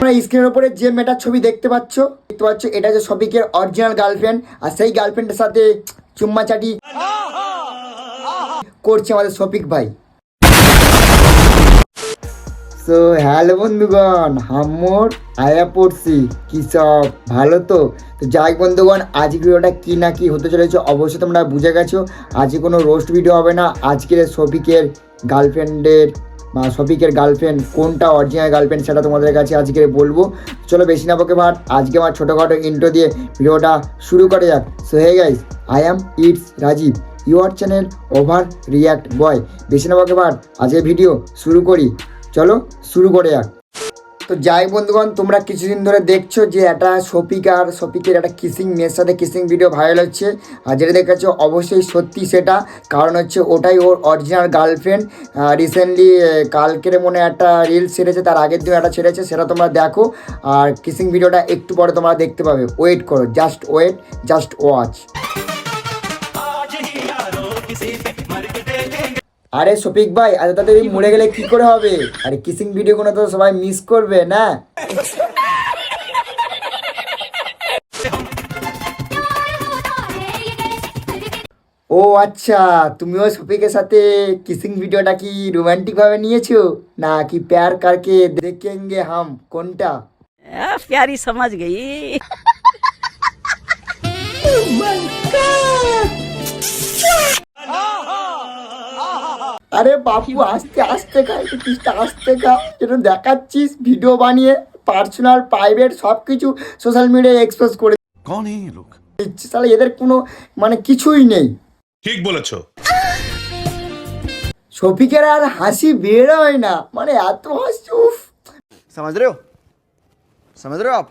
তোমরা স্ক্রিনের উপরে যে মেয়েটার ছবি দেখতে পাচ্ছ দেখতে পাচ্ছ এটা হচ্ছে শফিকের অরিজিনাল গার্লফ্রেন্ড আর সেই গার্লফ্রেন্ডের সাথে চুম্মা চাটি করছে আমাদের শফিক ভাই। তো হ্যালো বন্ধুগণ, হাম্মোর, আয়া পড়ছি, কি সব, ভালো তো? তো যাই বন্ধুগণ আজ ভিডিওটা কি না কি হতে চলেছে অবশ্যই তোমরা বুঝে গেছো। আজকে কোনো রোস্ট ভিডিও হবে না, আজকের শফিকের গার্লফ্রেন্ডের বা শফিকের গার্লফ্রেন্ড কোনটা অরিজিনাল গার্লফ্রেন্ড সেটা তোমাদের কাছে আজকে বলব। চলো বেশি না বকে ভাট আজকে আমার ছোটোখাটো ইন্ট্রো দিয়ে ভিডিওটা শুরু করে যাক। So hey guys I am it's Rajib your channel overreact boy বেশি না বকে ভাট আজকে ভিডিও শুরু করি। চলো শুরু করে যাক। তো যাই বন্ধুগণ, তোমরা কিছুদিন ধরে দেখছ যে একটা শফিক আর শফিকের একটা কিসিং মেয়ের সাথে কিসিং ভিডিও ভাইরাল হচ্ছে। আর যেটা দেখাচ্ছে অবশ্যই সত্যি সেটা। কারণ হচ্ছে ওটাই ওর অরিজিনাল গার্লফ্রেন্ড রিসেন্টলি কালকের মনে একটা রিলস ছেড়েছে, তার আগের দিন একটা ছেড়েছে, সেটা তোমরা দেখো। আর কিসিং ভিডিওটা একটু পরে তোমরা দেখতে পাবে। ওয়েট করো জাস্ট ওয়েট জাস্ট ওয়াচ আরে শফিক ভাই আজ তাড়াতাড়ি মরে গেলে কি করে হবে? আরে কিসিং ভিডিও গুলো তো সবাই মিস করবে না? ও আচ্ছা তুমিও শফিকের সাথে কিসিং ভিডিওটা কি রোমান্টিক ভাবে নিয়েছো? না কি প্যার কারকে দেখেঙ্গে হাম? কোনটা? প্যারি সমাজ গেই। oh আরে বাপু আস্তে আস্তে খাই একটু পিসটা খা যেটা দেখাচ্ছিস ভিডিও বানিয়ে পার্সোনাল প্রাইভেট সব কিছু সোশ্যাল মিডিয়ায় এক্সপ্রেস করে কোন এই লোক তাহলে এদের কোনো মানে কিছুই নেই। ঠিক বলেছ শফিকের আর হাসি বের হয় না। মানে এত হাসি উফ। সমাজ রেও সমাজ রেও আপ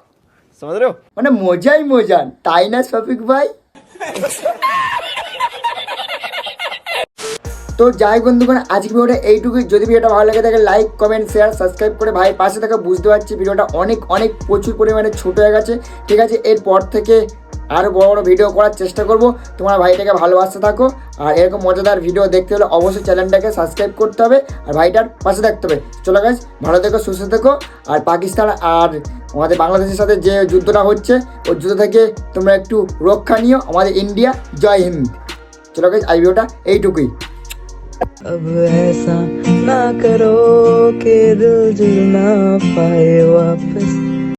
সমাজ রেও মানে মজাই মজান তাই না শফিক ভাই? তো যাই বন্ধুগণ আজকে ভিডিওটা এইটুকুই। যদি ভিডিওটা ভালো লাগে থাকে লাইক কমেন্ট শেয়ার সাবস্ক্রাইব করে ভাই পাশে থাকা বুঝতে পারছি ভিডিওটা অনেক অনেক প্রচুর পরিমাণে ছোট হয়ে গেছে। ঠিক আছে, এরপর থেকে আরও বড় বড় ভিডিও করার চেষ্টা করব। তোমার ভাইটাকে ভালোবাসতে থাকো। আর এরকম মজাদার ভিডিও দেখতে হলে অবশ্যই চ্যানেলটাকে সাবস্ক্রাইব করতে হবে আর ভাইটার পাশে থাকতে হবে। চলো গাছ ভালো থেকো, সুস্থ থেকো। আর পাকিস্তান আর আমাদের বাংলাদেশের সাথে যে যুদ্ধটা হচ্ছে, ওই যুদ্ধ থেকে তোমরা একটু রক্ষা নিও। আমাদের ইন্ডিয়া জয় হিন্দ। চলো গাছ এই ভিডিওটা এইটুকুই। अब ऐसा ना करो के दिल जुड़ ना पाए वापस।